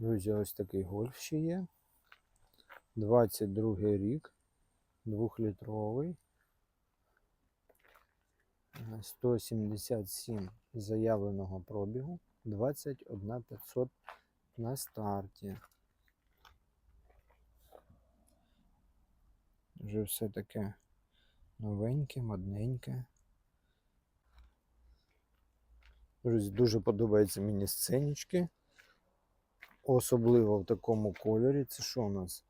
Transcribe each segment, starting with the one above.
Друзі, ось такий гольф ще є. 22 рік, двохлітровий. Е, 177 заявленого пробігу, 21 500 на старті. Вже все таке новеньке, модненьке. Друзі, дуже подобаються мені сценічки. Особливо в такому кольорі. Це що у нас?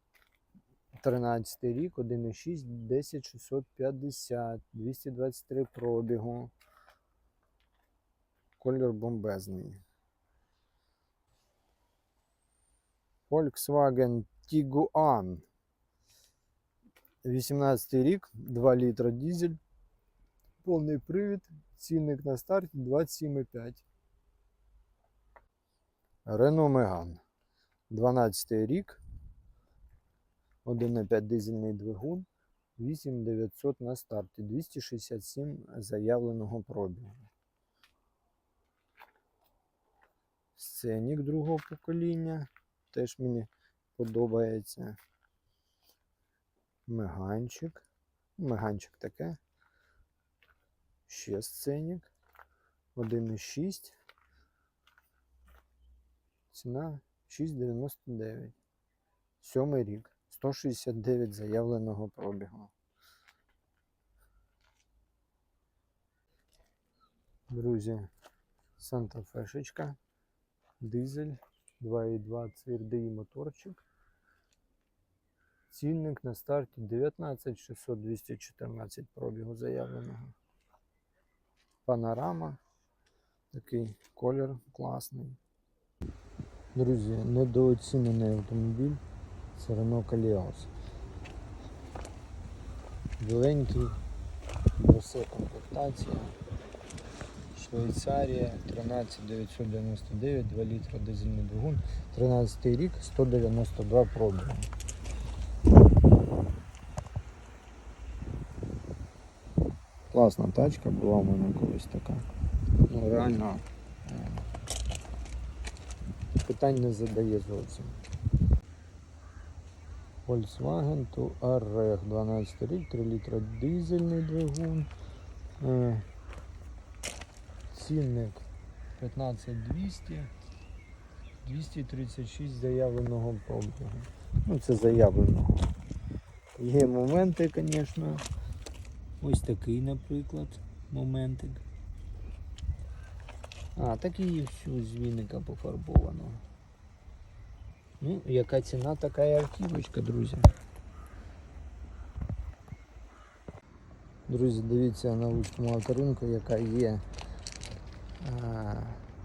13 рік, 1,6, 10 650, 223 пробігу. Колір бомбезний. Volkswagen Tiguan. 18 рік, 2 літра дизель, повний привід, цінник на старті 27,5. Renault Megane. 12 рік, 1,5 дизельний двигун, 8900 на старті, 267 заявленого пробігу. Сценік другого покоління. Теж мені подобається. Меганчик. Меганчик таке. Ще сценік. 1,6. Ціна 6,99. Сьомий рік. 169 заявленого пробігу. Друзі, Санта Фешечка. Дизель. 2,2 твердий моторчик. Цінник на старті 19 600 214 пробігу заявленого. Панорама. Такий колір класний. Друзі, недооцінений автомобіль. Це Renault Каліос. Біленький, все комплектація. Швейцарія 13999, 2 літра дизельний двигун, 13 рік, 192 пробігу. Класна тачка була у мене колись така. Ну реально питань не задає зовсім. Volkswagen Touareg 12 рік, 3 літра дизельний двигун. Е, Цінник 15200, 236 заявленого пробігу. Ну, це заявленого. Є моменти, звісно. Ось такий, наприклад, моментик. А, так і всю з віника пофарбовано. Ну, яка ціна, така і автівочка, друзі. Друзі, дивіться на Луцькому авторинку, яка є а,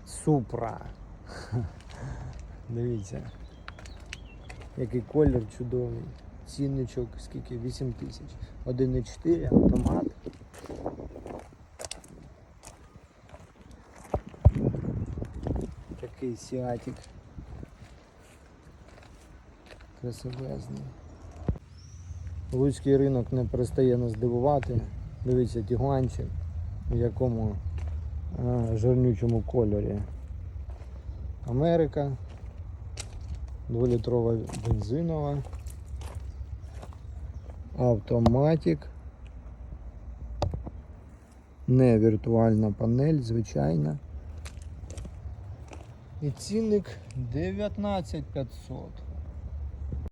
Супра. Дивіться. Який колір чудовий. Цінничок скільки? 8 тисяч. 1,4 автомат. Такий сіатик. Красивезний. Луцький ринок не перестає нас дивувати. Дивіться, тігуанчик, в якому а, жирнючому кольорі. Америка. Дволітрова бензинова. Автоматик. Не віртуальна панель, звичайна. І цінник 19500.